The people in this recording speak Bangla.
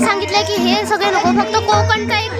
सांगितलं की हे सगळे लोक फक्त कोकण टाईप